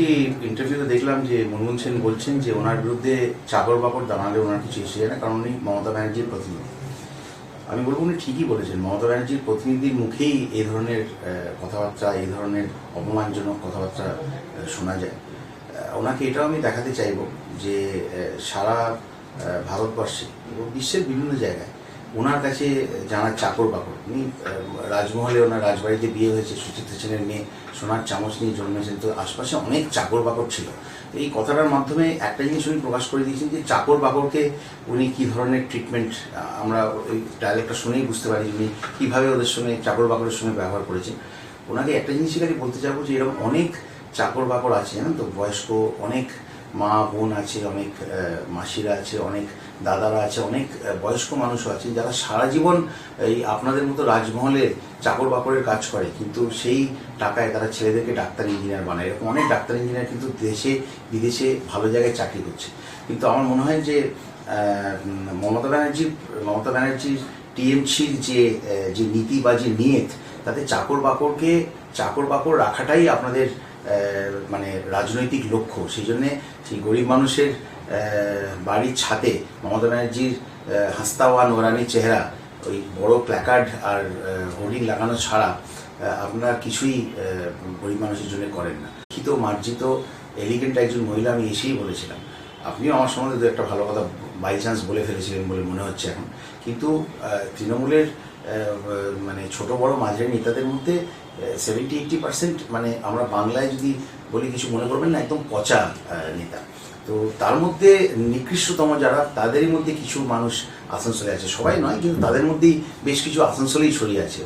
একটি ইন্টারভিউতে দেখলাম যে মনমোহন সেন বলছেন যে ওনার বিরুদ্ধে চাকর বাকর দাঁড়ালে ওনার কিছু এসে না, কারণ উনি মমতা ব্যানার্জির প্রতিনিধি। আমি বলব উনি ঠিকই বলেছেন, মমতা ব্যানার্জির প্রতিনিধির মুখেই এই ধরনের কথাবার্তা এই ধরনের অপমানজনক কথাবার্তা শোনা যায়। ওনাকে এটাও আমি দেখাতে চাইব যে সারা ভারতবর্ষে এবং বিশ্বের বিভিন্ন জায়গায় ওনার কাছে জানার চাকর বাকর। উনি রাজমহলে ওনার রাজবাড়িতে বিয়ে হয়েছে, সুচিত্রা সেনের মেয়ে, সোনার চামচ নিয়ে জন্মেছেন তো আশপাশে অনেক চাকর বাকর ছিল। এই কথাটার মাধ্যমে একটা জিনিস উনি প্রকাশ করে দিয়েছেন যে, চাকর বাকরকে উনি কি ধরনের ট্রিটমেন্ট আমরা ওই ডায়ালেক্টটা শুনেই বুঝতে পারি উনি কীভাবে ওদের সঙ্গে, চাকর বাকরের সঙ্গে ব্যবহার করেছেন। ওনাকে একটা জিনিসই খালি বলতে চাবো যে, এরকম অনেক চাকর বাকর আছে, জানেন তো, বয়স্ক, অনেক মা বোন আছে, অনেক মাসিরা আছে, অনেক দাদারা আছে, অনেক বয়স্ক মানুষও আছে, যারা সারা জীবন এই আপনাদের মতো রাজমহলে চাকর বাকরের কাজ করে, কিন্তু সেই টাকায় তারা ছেলেদেরকে ডাক্তার ইঞ্জিনিয়ার বানায়। এরকম অনেক ডাক্তার ইঞ্জিনিয়ার কিন্তু দেশে, বিদেশে ভালো জায়গায় চাকরি করছে। কিন্তু আমার মনে হয় যে মমতা ব্যানার্জি, মমতা ব্যানার্জির টিএমসির যে যে নীতি বা যে নিয়ত, তাতে চাকর বাকরকে, চাকর বাকর রাখাটাই আপনাদের মানে রাজনৈতিক লক্ষ্য। সেই জন্যে সেই গরিব মানুষের বাড়ির ছাদে মমতা ব্যানার্জির হাস্তাওয়া নোরানি চেহারা, ওই বড় প্ল্যাকার্ড আর হোর্ডিং লাগানো ছাড়া আপনার কিছুই গরিব মানুষের জন্য করেন না। শিক্ষিত মার্জিত এলিগেন্ট একজন মহিলা আমি এসেই বলেছিলাম। আপনিও আমার সম্বন্ধে দু একটা ভালো কথা বাই চান্স বলে ফেলেছিলেন বলে মনে হচ্ছে এখন। কিন্তু তৃণমূলের মানে ছোট, বড়, মাঝারি নেতাদের মধ্যে সেভেন্টি এইটটি পার্সেন্ট মানে আমরা বাংলায় যদি বলি, কিছু মনে করবেন না, একদম পচা নেতা। তো তার মধ্যে নিকৃষ্টতম যারা, তাদেরই মধ্যে কিছু মানুষ আসানসোলে আছে। সবাই নয়, কিন্তু তাদের মধ্যেই বেশ কিছু আসানসোলেই ছড়িয়ে আছে।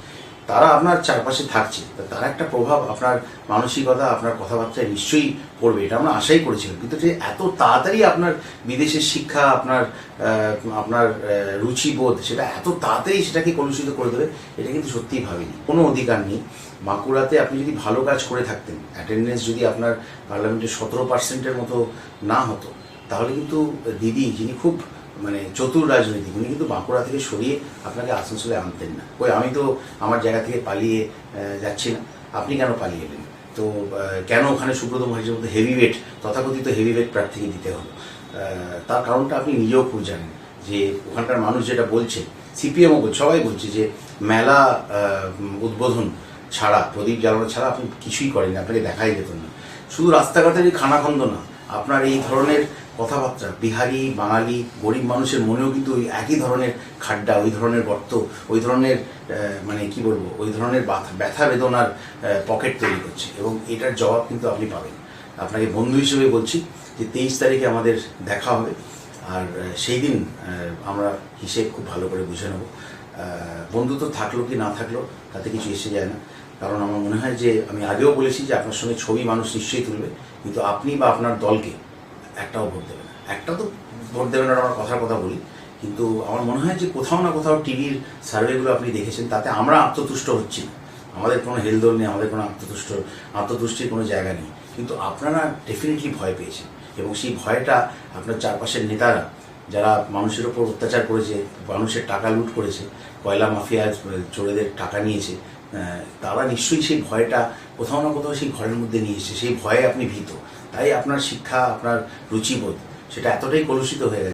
তারা আপনার চারপাশে থাকছে। তার একটা প্রভাব আপনার মানসিকতা, আপনার কথাবার্তায় নিশ্চয়ই পড়বে। এটা আমরা আশাই করেছিলাম। কিন্তু যে এত তাড়াতাড়ি আপনার বিদেশের শিক্ষা, আপনার আপনার রুচিবোধ, সেটা এত তাড়াতাড়ি সেটাকে কলুষিত করে দেবে, এটা কিন্তু সত্যিই ভাবিনি। কোনো অধিকার নেই। বাঁকুড়াতে আপনি যদি ভালো কাজ করে থাকতেন অ্যাটেন্ডেন্স যদি আপনার পার্লামেন্টে সতেরো পার্সেন্টের মতো না হতো, তাহলে কিন্তু দিদি, যিনি খুব মানে চতুর রাজনৈতিক উনি কিন্তু বাঁকুড়া থেকে সরিয়ে আপনাকে আসানসোলে আনতেন না। ওই আমি তো আমার জায়গা থেকে পালিয়ে যাচ্ছি না। আপনি কেন পালিয়ে এলেন? তো কেন ওখানে সুব্রত মহারাজের মতো হেভি ওয়েট তথাকথিত হেভি ওয়েট প্রার্থীকে দিতে হলো? তার কারণটা আপনি নিজেও খুব জানেন যে ওখানকার মানুষ যেটা বলছে, সিপিএমও সবাই বলছে যে মেলা উদ্বোধন ছাড়া, প্রদীপ জ্বালানো ছাড়া আপনি কিছুই করেননি, আপনাকে দেখাই যেত না। শুধু রাস্তাঘাটেরই খানাখন্দ না, আপনার এই ধরনের কথাবার্তা। বিহারি, বাঙালি, গরিব মানুষের মনেও কিন্তু ওই একই ধরনের খাড্ডা, ওই ধরনের গর্ত, ওই ধরনের মানে কি বলব, ওই ধরনের ব্যথা বেদনার পকেট তৈরি করছে। এবং এটার জবাব কিন্তু আপনি পাবেন। আপনাকে বন্ধু হিসেবে বলছি যে তেইশ তারিখে আমাদের দেখা হবে। আর সেই দিন আমরা হিসেব খুব ভালো করে বুঝে নেব। বন্ধুত্ব থাকল কি না থাকল, তাতে কিছু এসে যায় না। কারণ আমার মনে হয় যে আমি আগেও বলেছি যে আপনার সঙ্গে ছবি মানুষ নিশ্চয়ই তুলবে। কিন্তু আপনি বা আপনার দলকে একটাও ভোট দেবে না। একটা তো ভোট দেবে না আমরা কথার কথা বলি। কিন্তু আমার মনে হয় যে কোথাও না কোথাও টিভির সার্ভেগুলো আপনি দেখেছেন, তাতে আমরা আত্মতুষ্ট হচ্ছি না। আমাদের কোনো হেলদোল নেই, আমাদের কোনো আত্মতুষ্ট, আত্মতুষ্টির কোনো জায়গা নেই। কিন্তু আপনারা ডেফিনেটলি ভয় পেয়েছেন। এবং সেই ভয়টা আপনার চারপাশের নেতারা, যারা মানুষের ওপর অত্যাচার করেছে, মানুষের টাকা লুট করেছে, কয়লা মাফিয়া চোরেদের টাকা নিয়েছে তারা নিশ্চয়ই সেই ভয়টা কোথাও না কোথাও সেই ঘরের মধ্যে নিয়ে এসেছে। সেই ভয়ে আপনি ভীত। তাই আপনার শিক্ষা আপনার রুচিবোধ সেটা এতটাই কলুষিত হয়ে গেছে।